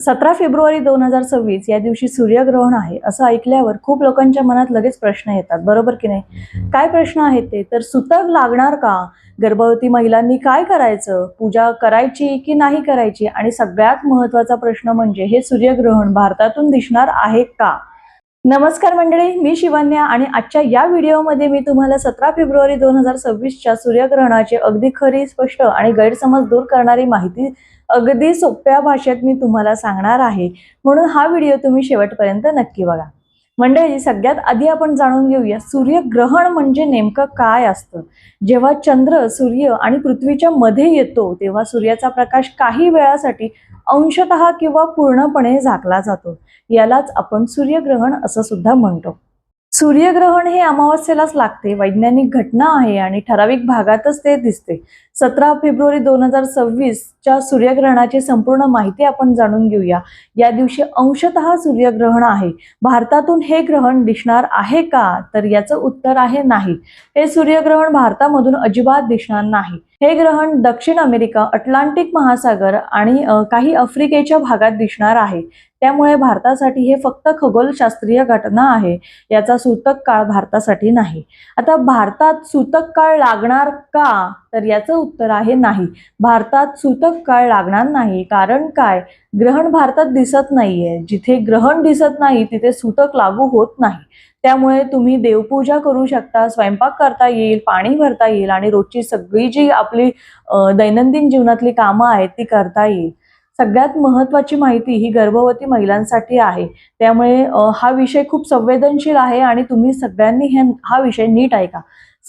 सतरा फेब्रुवारी दोन हजार सव्वीस या दिवशी सूर्यग्रहण आहे असं ऐकल्यावर खूप लोकांच्या मनात लगेच प्रश्न येतात. बरोबर की नाही? काय प्रश्न आहेत ते? तर सुतक लागणार का? गर्भवती महिलांनी काय करायचं? पूजा करायची की नाही करायची? आणि सगळ्यात महत्त्वाचा प्रश्न म्हणजे हे सूर्यग्रहण भारतातून दिसणार आहे का? नमस्कार मंडळी मी शिवन्या आणि आजच्या या व्हिडिओमध्ये मी तुम्हाला सतरा फेब्रुवारी दोन हजार सव्वीसच्या सूर्यग्रहणाचे अगदी खरी स्पष्ट आणि गैरसमज दूर करणारी माहिती अगदी सोप्या भाषेत मी तुम्हाला सांगणार आहे. म्हणून हा व्हिडिओ तुम्ही शेवटपर्यंत नक्की बघा. मंडळी सगळ्यात आधी आपण जाणून घेऊया सूर्यग्रहण म्हणजे नेमकं काय असतं? जेव्हा चंद्र सूर्य आणि पृथ्वीच्या मध्ये येतो तेव्हा सूर्याचा प्रकाश काही वेळासाठी अंशतः किंवा पूर्णपणे झाकला जातो. यालाच आपण सूर्यग्रहण असं सुद्धा म्हणतो. सूर्यग्रहण हे अमावस्येलाच लागते. वैज्ञानिक घटना आहे आणि ठराविक भागातच ते दिसते. सतरा फेब्रुवारी दोन हजार सव्वीसच्या सूर्यग्रहणाची संपूर्ण माहिती आपण जाणून घेऊया. या दिवशी अंशतः सूर्यग्रहण आहे. भारतातून हे ग्रहण दिसणार आहे का? तर याचं उत्तर आहे नाही. हे सूर्यग्रहण भारतामधून अजिबात दिसणार नाही. हे ग्रहण दक्षिण अमेरिका अटलांटिक महासागर आणि काही आफ्रिकेच्या भागात दिसणार आहे. त्यामुळे भारतासाठी हे फक्त खगोलशास्त्रीय घटना आहे याचा सूतक काळ भारतासाठी नाही. आता भारतात सूतक काळ लागणार का? तर याचं उत्तर आहे नाही. भारतात सूतक काळ लागणार नाही. कारण काय? ग्रहण भारतात दिसत नाहीये. जिथे ग्रहण दिसत नाही तिथे सूतक लागू होत नाही. त्यामुळे तुम्ही देवपूजा करू शकता स्वयंपाक करता येईल पाणी भरता येईल आणि रोजची सगळी जी आपली दैनंदिन जीवनातली कामं आहेत ती करता येईल. सगळ्यात महत्वाची माहिती ही गर्भवती महिलांसाठी आहे. त्यामुळे हा विषय खूप संवेदनशील आहे आणि तुम्ही सगळ्यांनी हे हा विषय नीट ऐका.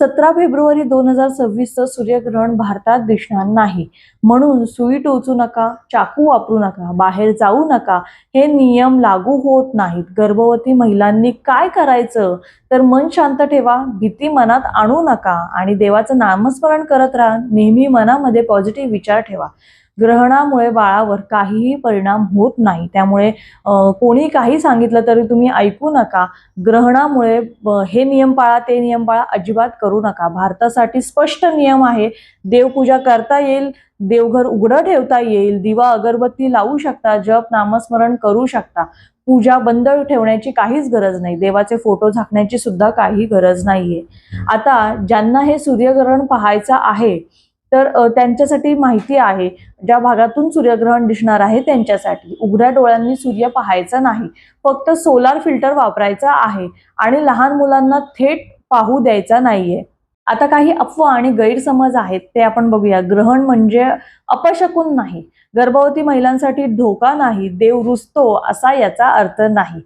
सतरा फेब्रुवारी दोन हजार सव्वीसचं सूर्यग्रहण भारतात दिसणार नाही. म्हणून सुई टोचू नका चाकू वापरू नका बाहेर जाऊ नका हे नियम लागू होत नाहीत. गर्भवती महिलांनी काय करायचं? तर मन शांत ठेवा भीती मनात आणू नका आणि देवाचं नामस्मरण करत राहा. नेहमी मनामध्ये पॉझिटिव्ह विचार ठेवा. ग्रहणामुळे बाळावर काहीही परिणाम होत नाही. त्यामुळे कोणी काही सांगितलं तरी तुम्ही ऐकू नका. ग्रहणामुळे हे नियम पाळा ते नियम पाळा अजिबात करू नका. भारतासाठी स्पष्ट नियम आहे देवपूजा करता येईल देवघर उघडं ठेवता येईल दिवा अगरबत्ती लावू शकता जप नामस्मरण करू शकता. पूजा बंद ठेवण्याची काहीच गरज नाही. देवाचे फोटो झाकण्याची सुद्धा काही गरज नाहीये. आता ज्यांना हे सूर्यग्रहण पाहायचं आहे तर त्यांच्यासाठी माहिती आहे. ज्या भागातून सूर्यग्रहण दिसणार आहे त्यांच्यासाठी. उघड्या डोळ्यांनी सूर्य पाहायचा नाही. फक्त सोलार फिल्टर वापरायचा आहे आणि लहान मुलांना थेट पाहू द्यायचा नाहीये. आता काही अफवा आणि गैरसमज आहेत ते आपण बघूया. ग्रहण म्हणजे अपशकुन नाही. गर्भवती महिलांसाठी धोका नाही. देव रुजतो असा याचा अर्थ नाही.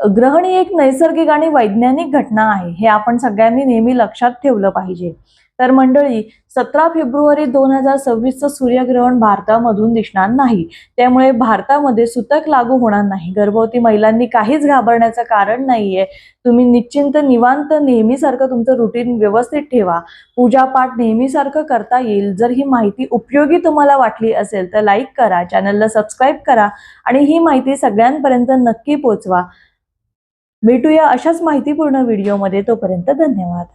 ग्रहण ही एक नैसर्गिक आणि वैज्ञानिक घटना आहे. हे आपण सगळ्यांनी नेहमी लक्षात ठेवलं पाहिजे. तर मंडळी सतरा फेब्रुवारी दोन हजार सव्वीसचं सूर्यग्रहण भारतामधून दिसणार नाही. त्यामुळे भारतामध्ये सुतक लागू होणार नाही. गर्भवती महिलांनी काहीच घाबरण्याचं कारण नाहीये. तुम्ही निश्चिंत निवांत नेहमीसारखं तुमचं रुटीन व्यवस्थित ठेवा. पूजापाठ नेहमीसारखं करता येईल. जर ही माहिती उपयोगी तुम्हाला वाटली असेल तर लाईक करा चॅनलला सबस्क्राईब करा आणि ही माहिती सगळ्यांपर्यंत नक्की पोचवा. भेटूया अशाच माहितीपूर्ण व्हिडिओमध्ये तोपर्यंत धन्यवाद.